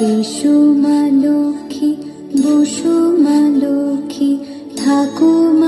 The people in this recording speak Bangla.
এসো মা লক্ষ্মী বসো মা লক্ষ্মী ঠাকুমা